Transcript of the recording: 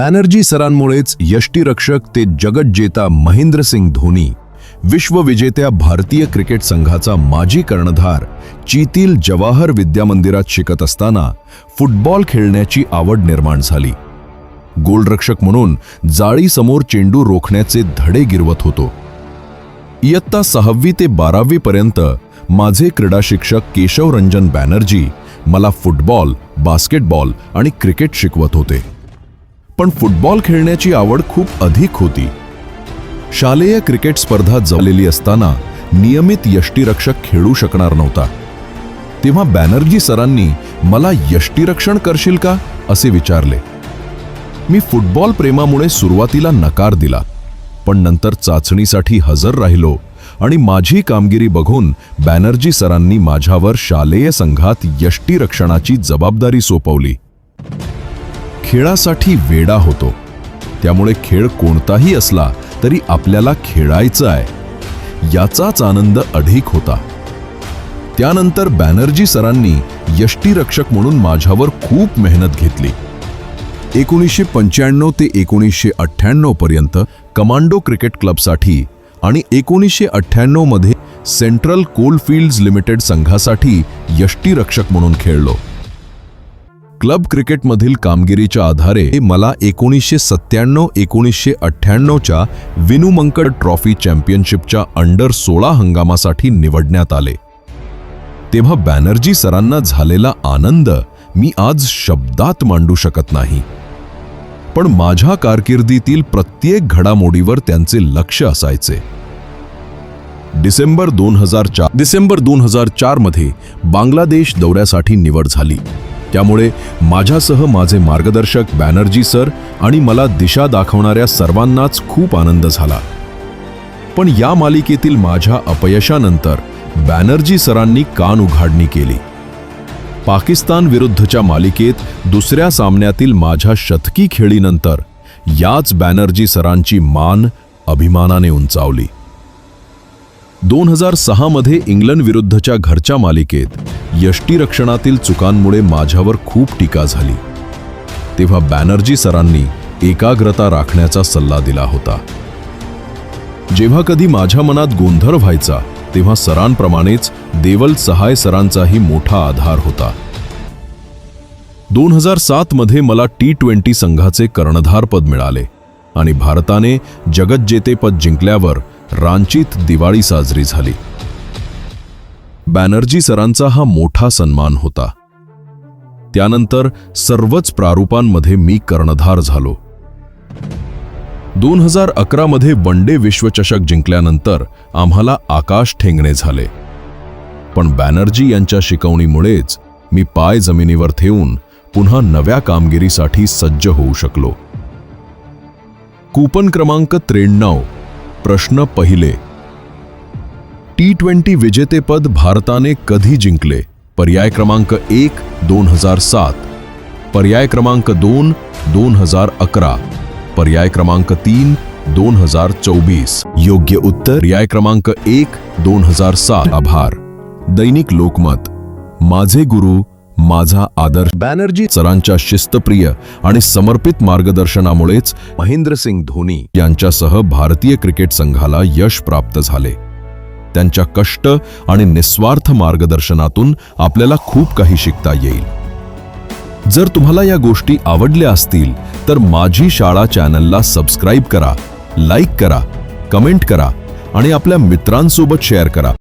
बॅनर्जी सरांमुळेच यष्टीरक्षक ते जगज्जेता महेंद्रसिंग धोनी विश्वविजेत्या भारतीय क्रिकेट संघाचा माजी कर्णधार चीतील जवाहर विद्यामंदिरात शिकत असताना फुटबॉल खेळण्याची आवड निर्माण झाली. गोलरक्षक म्हणून जाळीसमोर चेंडू रोखण्याचे धडे गिरवत होतो. इयत्ता सहावी ते बारावी पर्यंत माझे क्रीडा शिक्षक केशव रंजन बॅनर्जी मला फुटबॉल बास्केटबॉल आणि क्रिकेट शिकवत होते. पण फुटबॉल खेळण्याची आवड खूप अधिक होती. शालेय क्रिकेट स्पर्धा जमलेली असताना नियमित यष्टीरक्षक खेळू शकणार नव्हता. तेव्हा बॅनर्जी सरांनी मला यष्टीरक्षण करशील का? असे विचारले. मी फुटबॉल प्रेमामुळे सुरुवातीला नकार दिला पण नंतर चाचणीसाठी हजर राहिलो आणि माझी कामगिरी बघून बॅनर्जी सरांनी माझ्यावर शालेय संघात यष्टीरक्षणाची जबाबदारी सोपवली. खेळासाठी वेडा होतो. त्यामुळे खेळ कोणताही असला तरी आपल्याला खेळायचं आहे. याचाच आनंद अधिक होता. त्यानंतर बॅनर्जी सरांनी यष्टीरक्षक म्हणून माझ्यावर खूप मेहनत घेतली. एकोणीसशे पंच्याण्णव ते एकोणीसशे अठ्ठ्याण्णव पर्यंत कमांडो क्रिकेट क्लबसाठी आणि एकोणीसशे अठ्ठ्याण्णवमध्ये सेंट्रल कोलफिल्ड्स लिमिटेड संघासाठी यष्टीरक्षक म्हणून खेळलो. क्लब क्रिकेटमधील कामगिरीच्या आधारे मला एकोणीसशे सत्त्याण्णव एकोणीसशे अठ्ठ्याण्णवच्या विनुमंकड ट्रॉफी चॅम्पियनशिपच्या अंडर सोळा हंगामासाठी निवडण्यात आले. तेव्हा बॅनर्जी सरांना झालेला आनंद मी आज शब्दात मांडू शकत नाही. पण माझ्या कारकिर्दीतील प्रत्येक घडामोडीवर त्यांचे लक्ष असायचे. डिसेंबर दोन हजार चार डिसेंबर दोन हजार चारमध्ये बांगलादेश दौऱ्यासाठी निवड झाली. त्यामुळे माझ्यासह माझे मार्गदर्शक बॅनर्जी सर आणि मला दिशा दाखवणाऱ्या सर्वांनाच खूप आनंद झाला. पण या मालिकेतील माझ्या अपयशानंतर बॅनर्जी सरांनी कान उघाडणी केली. पाकिस्तान विरुद्धच्या मालिकेत दुसऱ्या सामन्यातील माझ्या शतकी खेळीनंतर याच बॅनर्जी सरांची मान अभिमानाने उंचावली. दोन हजार सहामध्ये इंग्लंड विरुद्धच्या घरच्या मालिकेत यष्टीरक्षणातील चुकांमुळे माझ्यावर खूप टीका झाली. तेव्हा बॅनर्जी सरांनी एकाग्रता राखण्याचा सल्ला दिला होता. जेव्हा कधी माझ्या मनात गोंधळ व्हायचा तेव्हा सरांप्रमाणेच देवल सहाय सरांचाही मोठा आधार होता. दोन हजार सातमध्ये मला टी ट्वेंटी संघाचे कर्णधारपद मिळाले आणि भारताने जगज्जेतेपद जिंकल्यावर रांचीत दिवाळी साजरी झाली. बॅनर्जी सरांचा हा मोठा सन्मान होता. त्यानंतर सर्वच प्रारूपांमध्ये मी कर्णधार झालो. दोन हजार अकरामध्ये वन डे विश्वचषक जिंकल्यानंतर आम्हाला आकाश ठेंगणे झाले. पण बॅनर्जी यांच्या शिकवणीमुळेच मी पाय जमिनीवर ठेवून पुन्हा नव्या कामगिरीसाठी सज्ज होऊ शकलो. कूपन क्रमांक त्र्याण्णव प्रश्न पहिले टी ट्वेंटी विजेतेपद भारताने कधी जिंकले? पर्याय क्रमांक एक दोन हजार सात. पर्याय क्रमांक दोन दोन हजार अकरा. पर्याय क्रमांक तीन दोन हजार चोवीस. योग्य उत्तर? पर्याय क्रमांक एक दोन हजार सात. आभार. दैनिक लोकमत. माझे गुरु माझा आदर्श. बॅनर्जी सरांच्या शिस्तप्रिय आणि समर्पित मार्गदर्शनामुळेच महेंद्रसिंग धोनी यांच्यासह भारतीय क्रिकेट संघाला यश प्राप्त झाले. त्यांच्या कष्ट आणि निस्वार्थ मार्गदर्शनातून आपल्याला खूप काही शिकता येईल. जर तुम्हाला या गोष्टी आवडल्या असतील तर माझी शाळा चॅनलला सबस्क्राईब करा लाईक करा कमेंट करा आणि आपल्या मित्रांसोबत शेअर करा.